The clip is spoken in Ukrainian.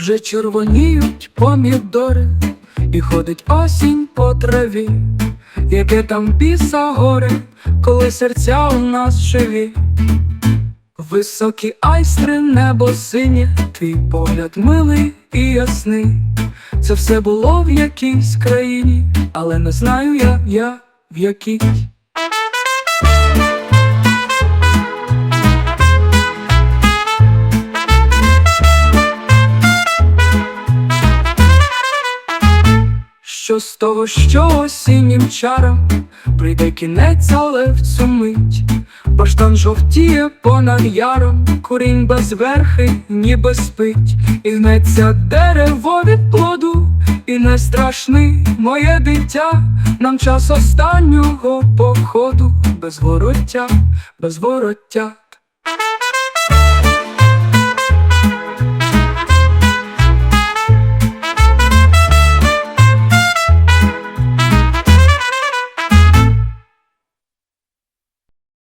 червоніють помідори, і ходить осінь по траві, яке там біса горе, коли серця у нас живі. Високі айстри, небо синє, твій погляд милий і ясний. Це все було в якійсь країні, але не знаю я, я в якій. Що з того, що осіннім чарам прийде кінець, але в цю мить Баштан жовтіє понад яром, курінь без верхи, ніби спить, і гнеться дерево від плоду, і не страшний моє дитя, нам час останнього походу, без вороття, без вороття.